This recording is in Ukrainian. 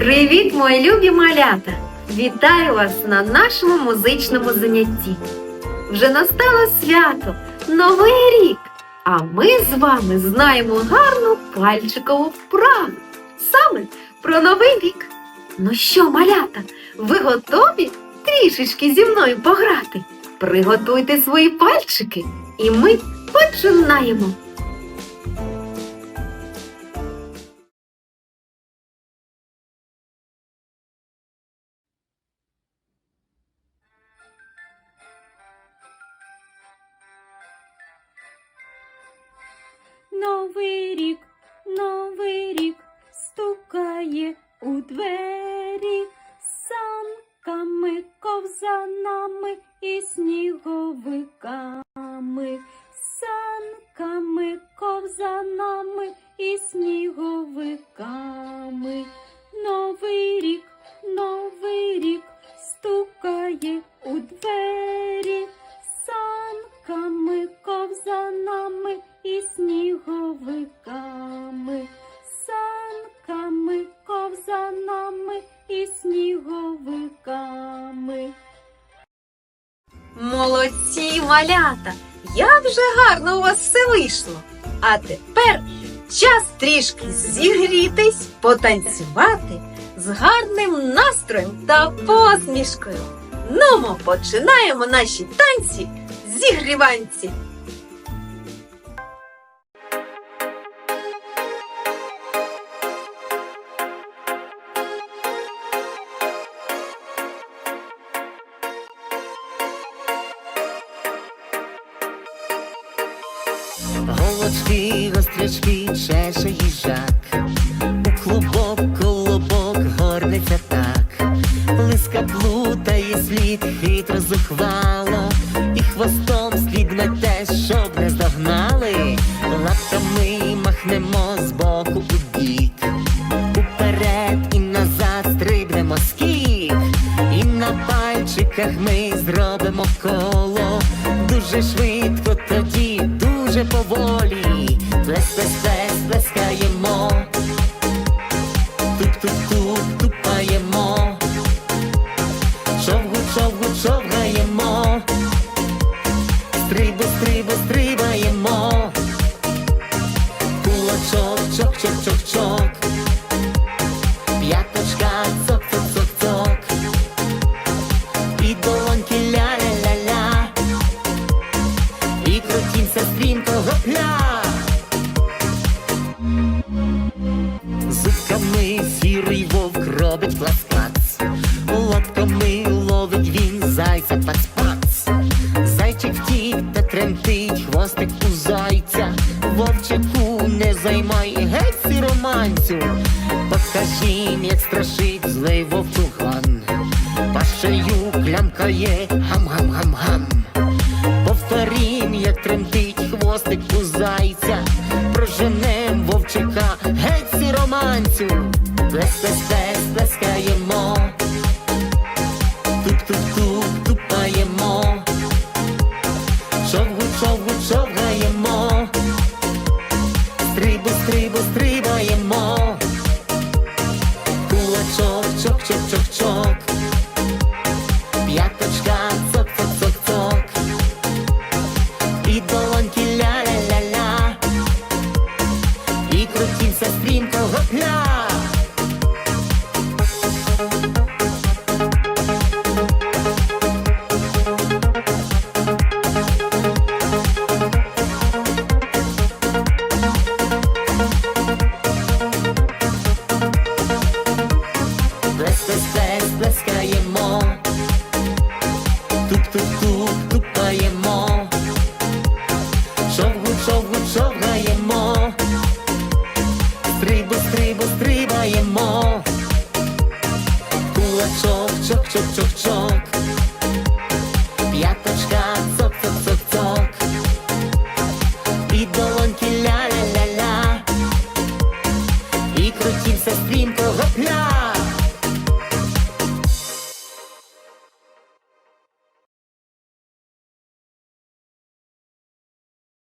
мої любі малята! Вітаю вас на нашому музичному занятті. Вже настало свято, Новий рік, а ми з вами знаємо гарну пальчикову вправу саме про Новий рік. Ну що, малята, ви готові трішечки зі мною пограти? Приготуйте свої пальчики, і ми починаємо. Новий рік, новий рік стукає у двері санками, ковзанами і сніговиками, санками, ковзанами і сніговиками. Малята! Як же гарно у вас все вийшло! А тепер час трішки зігрітись, потанцювати з гарним настроєм та посмішкою. Нумо, починаємо наші танці зігріванці. Голочки, гострячки, чеше їжак, у клубок, колобок горниться так, лиска плутає слід, хитро зухвало, і хвостом слід мете, щоб не здогнали, лапками махнемо з боку у бік, уперед і назад стрибнемо скік, і на пальчиках ми зробимо коло, дуже швидко тоді, дуже поволі, плес, плес, плес, плескаємо, туп-туп-туп, тупаємо, шовгу, шовгу, шовгаємо, стрибу, стрибу, стрибаємо, кулачок, чок, чок, чок, чок, гопля. Зубками сірий вовк робить клац-клац. Лапками ловить він зайця пац-пац. Зайчик втік та тремтить хвостик у зайця. Вовчику не займай геть сіроманцю. Покажім, як страшить злий вовчуган. Пашею клямкає гам-гам-гам-гам. Повторім, як тремтить хвостик у зайця, проженем вовчика, геть сіроманцю, плес, плес, плес, плескаємо, туп-туп-туп, тупаємо, шовгу, шовгу, шовгаємо, І крутімся стрімко гопля Плес, плес, плес, плескаємо. Туп-туп-туп чок, чок, чок, чок. П'яточка, цок, цок, цок, цок. І долоньки ля-ля-ля-ля. І крутімся стрімко, гопля.